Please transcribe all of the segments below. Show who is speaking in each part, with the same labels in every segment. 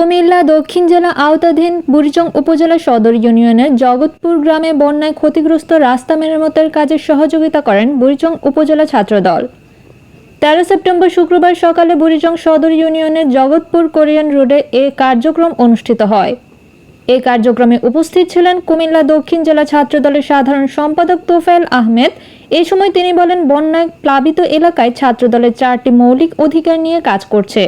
Speaker 1: কুমিল্লা, দক্ষিণ জেলা আওতাধীন বুড়িচং উপজেলা সদর ইউনিয়নের জগৎপুর গ্রামে বন্যায় ক্ষতিগ্রস্ত রাস্তা মেরামতের কাজে সহযোগিতা করেন বুড়িচং উপজেলা ছাত্রদল। তেরো সেপ্টেম্বর শুক্রবার সকালে বুড়িচং সদর ইউনিয়নের জগৎপুর কোরিয়ান রোডে এ কার্যক্রম অনুষ্ঠিত হয়। এই কার্যক্রমে উপস্থিত ছিলেন কুমিল্লা দক্ষিণ জেলা ছাত্রদলের সাধারণ সম্পাদক তোফায়েল আহমেদ। এ সময় তিনি বলেন, বন্যায় প্লাবিত এলাকায় ছাত্রদলের চারটি মৌলিক অধিকার নিয়ে কাজ করছে।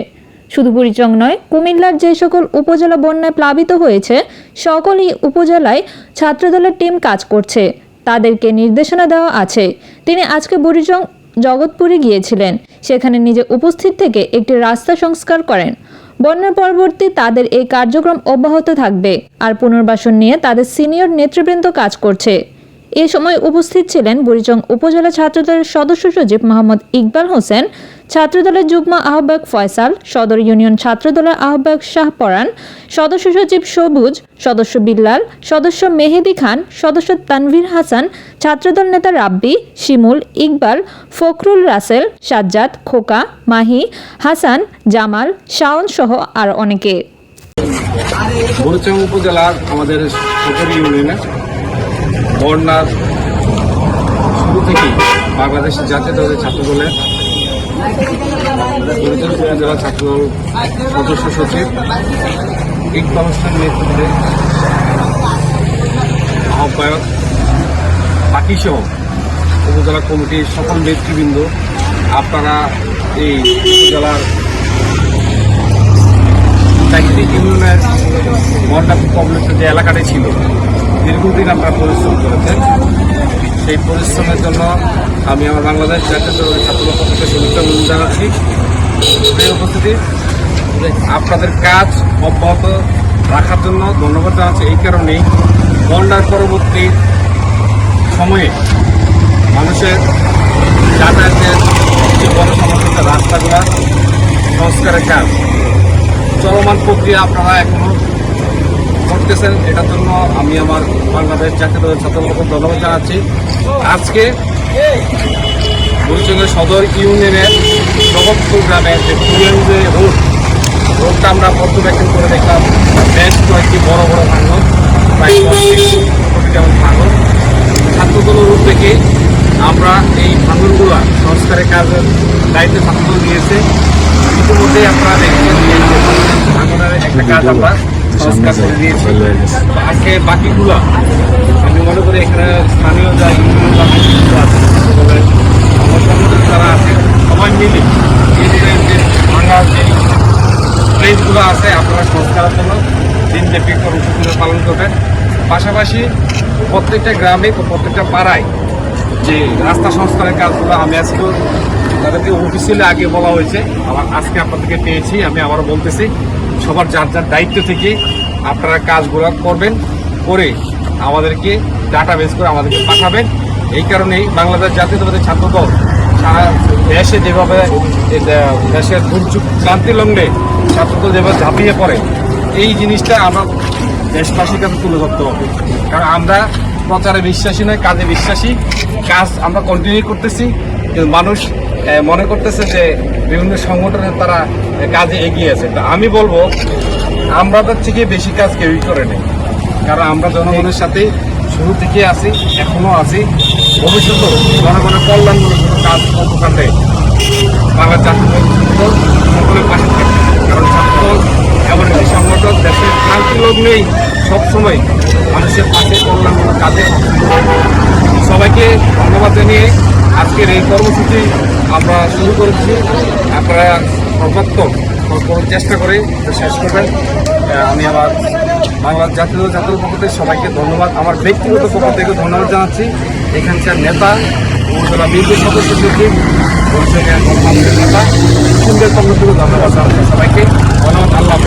Speaker 1: শুধু বুড়িচং নয়, কুমিল্লার যে সকল উপজেলা বন্যায় প্লাবিত হয়েছে, সকলই উপজেলায় ছাত্রদলের টিম কাজ করছে। তাদেরকে নির্দেশনা দেওয়া আছে। তিনি আজকে বুড়িচং জগৎপুরে গিয়েছিলেন। সেখানে নিজে উপস্থিত থেকে একটি রাস্তা সংস্কার করেন। বন্যার পরবর্তী তাদের এই কার্যক্রম অব্যাহত থাকবে আর পুনর্বাসন নিয়ে তাদের সিনিয়র নেতৃবৃন্দ কাজ করছে। এ সময় উপস্থিত ছিলেন বুড়িচং উপজেলা ছাত্রদলের সদস্য সচিব মোহাম্মদ ইকবাল হোসেন ছাত্রদলের যুগ্ম আহ্বায়ক ফয়সাল, সদর ইউনিয়ন ছাত্রদলের আহ্বায়ক শাহ পরান, সদস্য সচিব সবুজ, সদস্য বিল্লাল, সদস্য মেহেদি খান, সদস্য তানভীর হাসান, ছাত্রদল নেতা রাব্বি, শিমুল ইকবাল, ফখরুল রাসেল, সাজ্জাদ, খোকা, মাহি, হাসান, জামাল, শাওন সহ আর অনেকে।
Speaker 2: উপজেলার আমাদের শুরু থেকেই বাংলাদেশ ছাত্র দলের বরুচং উপজেলা ছাত্রদল সদস্য সচিব ইকবাল হোসেন নেতৃত্বে আহ্বায়ক বাকি সহ উপজেলা কমিটির সকল নেতৃবৃন্দ আপনারা এই উপজেলার চাকরি ইউনিয়নের বন্যা কবলিত যে এলাকাটি ছিল, দীর্ঘদিন আপনারা পরিশ্রম করেছেন। সেই পরিশ্রমের জন্য আমি আমার বাংলাদেশ জাতীয় ছাত্র পক্ষকে শুভেচ্ছা জানাচ্ছি। উপস্থিতি, আপনাদের কাজ অব্যাহত রাখার জন্য ধন্যবাদ জানাচ্ছি। এই কারণেই বন্যার পরবর্তী সময়ে মানুষের যাতায়াতের যে বড় রাস্তাগুলা সংস্কারের কাজ। চলমান প্রক্রিয়া আপনারা এখনও করতেছেন এটার জন্য আমি আমার বাংলাদেশ দলের ছাত্রদলকে ধন্যবাদ জানাচ্ছি। আজকে বুড়িচঙ্গের সদর ইউনিয়নের জগৎপুর গ্রামের যে পুরিয়ান যে রোড, রোডটা আমরা পর্যবেক্ষণ করে দেখলাম বেশ কয়েকটি বড় বড় ভাঙন, প্রায় থেকে ভাঙন। ছাত্রদলের রূপ থেকে আমরা এই ভাঙনগুলো সংস্কারের কাজের দায়িত্ব ছাত্রদল নিয়েছে। ইতিমধ্যেই আপনারা দেখছেন ভাঙনের একটা কাজ আমরা সংস্কার করে দিয়েছি। আজকে বাকিগুলো আমি মনে করি এখানে স্থানীয় যা ইউনিয়ন বা নেতৃত্ব আছে আমার যারা আছে সবাই মিলে যে যে ভাঙা যে প্লেসগুলো আছে আপনারা সংস্কারের জন্য দিনব্যাপী কর্মসূচিগুলো পালন করবেন। পাশাপাশি প্রত্যেকটা গ্রামে প্রত্যেকটা পাড়ায় যে রাস্তা সংস্কারের কাজগুলো আমি আজকেও তাদেরকে অফিসিয়ালি আগে বলা হয়েছে আবার আজকে আপনাদেরকে পেয়েছি আমি আবারও বলতেছি। সবার যার যার দায়িত্ব থেকে আপনারা কাজগুলো করবেন, করে আমাদেরকে ডাটা বেস করে আমাদেরকে পাঠাবেন। এই কারণেই বাংলাদেশ জাতীয়তাবাদী ছাত্র দল দেশে যেভাবে দেশের দুর্যোগ ক্রান্তি লগ্নে ছাত্রদল যেভাবে ঝাঁপিয়ে পড়ে, এই জিনিসটা আমরা দেশবাসীর কাছে তুলে ধরতে হবে। কারণ আমরা প্রচারে বিশ্বাসী নয়, কাজে বিশ্বাসী। কাজ আমরা কন্টিনিউ করতেছি। কিন্তু মানুষ মনে করতেছে যে বিভিন্ন সংগঠনের তারা কাজে এগিয়ে আছে। তো আমি বলব আমাদের থেকে বেশি কাজ কেউই করে নেই। কারণ আমরা জনগণের সাথে শুরু থেকে আছি, এখনও আছি। ভবিষ্যতেও জনগণের কল্যাণমূলক কাজ কর্মকাণ্ডে বাংলা দল সকলের পাশে থাকবে। কারণ ছাত্র এমন একটি সংগঠন দেশের ক্রান্তি লগ্নেই সবসময় মানুষের পাশে কল্যাণমূলক কাজে সবাইকে ধন্যবাদ জানিয়ে আজকের এই কর্মসূচি আমরা শুরু করেছি। আপনারা সর্বাত্মক চেষ্টা করে শেষ করবেন। আমি আমার বাংলার জাতীয় জাতীয় পক্ষ থেকে সবাইকে ধন্যবাদ। আমার ব্যক্তিগত পক্ষ থেকে ধন্যবাদ জানাচ্ছি। এখানকার নেতা, উপজেলা বিএনপির সদস্য সচিব নেতা। সুন্দর কর্মসূচি ধন্যবাদ জানাচ্ছি সবাইকে। ধন্যবাদ, আল্লাহ।